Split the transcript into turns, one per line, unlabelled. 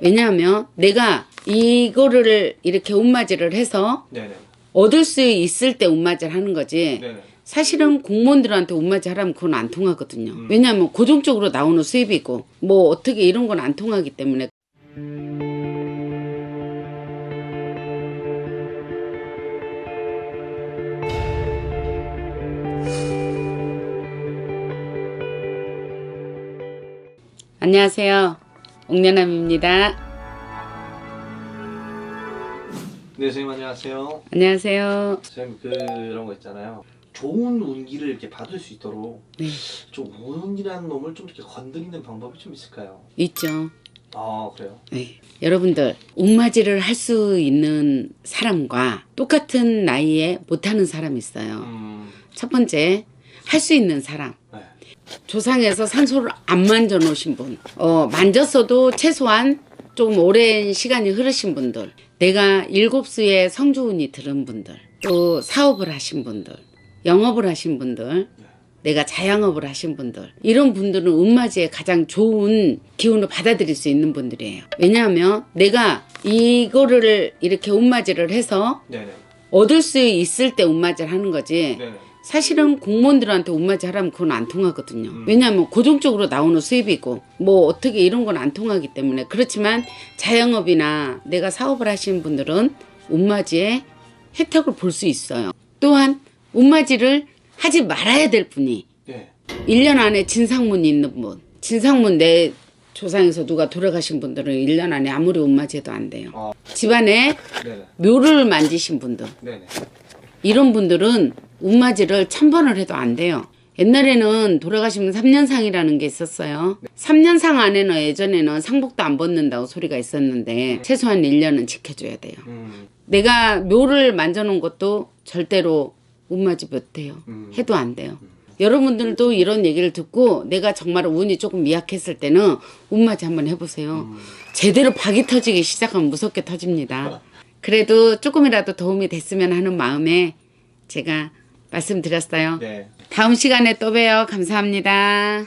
왜냐하면 내가 이거를 이렇게 옷맞이를 해서
네네.
얻을 수 있을 때 옷맞이를 하는 거지.
네네.
사실은 공무원들한테 옷맞이 하라면 그건 안 통하거든요.
음.
왜냐하면 고정적으로 나오는 수입이고 뭐 어떻게 이런 건 안 통하기 때문에 안녕하세요. 옥년함입니다.
네, 선생님 안녕하세요.
안녕하세요.
선생님 그런 거 있잖아요. 좋은 운기를 이렇게 받을 수 있도록
네,
좀 운이라는 놈을 좀 이렇게 건드리는 방법이 좀 있을까요?
있죠.
아 그래요.
네. 여러분들 옷맞이를 할 수 있는 사람과 똑같은 나이에 못하는 사람이 있어요.
음,
첫 번째 할 수 있는 사람.
네.
조상에서 산소를 안 만져 놓으신 분. 어, 만졌어도 최소한 좀 오랜 시간이 흐르신 분들. 내가 일곱 수의 성주운이 들은 분들. 또 사업을 하신 분들. 영업을 하신 분들. 내가 자영업을 하신 분들. 이런 분들은 운맞이에 가장 좋은 기운을 받아들일 수 있는 분들이에요. 왜냐하면 내가 이거를 이렇게 운맞이를 해서
네네.
얻을 수 있을 때 운맞이를 하는 거지.
네네.
사실은 공무원들한테 옷맞이 하라면 그건 안 통하거든요.
음.
왜냐하면 고정적으로 나오는 수입이고 뭐 어떻게 이런 건 안 통하기 때문에 그렇지만 자영업이나 내가 사업을 하시는 분들은 옷맞이에 혜택을 볼 수 있어요. 또한 옷맞이를 하지 말아야 될 분이
네.
1년 안에 진상문이 있는 분. 진상문 내 조상에서 누가 돌아가신 분들은 1년 안에 아무리 옷맞이 해도 안 돼요.
아,
집안에
네네.
묘를 만지신 분들.
네네.
이런 분들은 운맞이를 천 번을 해도 안 돼요. 옛날에는 돌아가시면 3년상이라는 게 있었어요. 3년상 안에는 예전에는 상복도 안 벗는다고 소리가 있었는데 최소한 1년은 지켜줘야 돼요.
음,
내가 묘를 만져놓은 것도 절대로 운맞이 못해요.
음.
해도 안 돼요. 여러분들도 이런 얘기를 듣고 내가 정말 운이 조금 미약했을 때는 운맞이 한번 해보세요. 제대로 박이 터지기 시작하면 무섭게 터집니다. 그래도 조금이라도 도움이 됐으면 하는 마음에 제가 말씀드렸어요.
네.
다음 시간에 또 봬요. 감사합니다.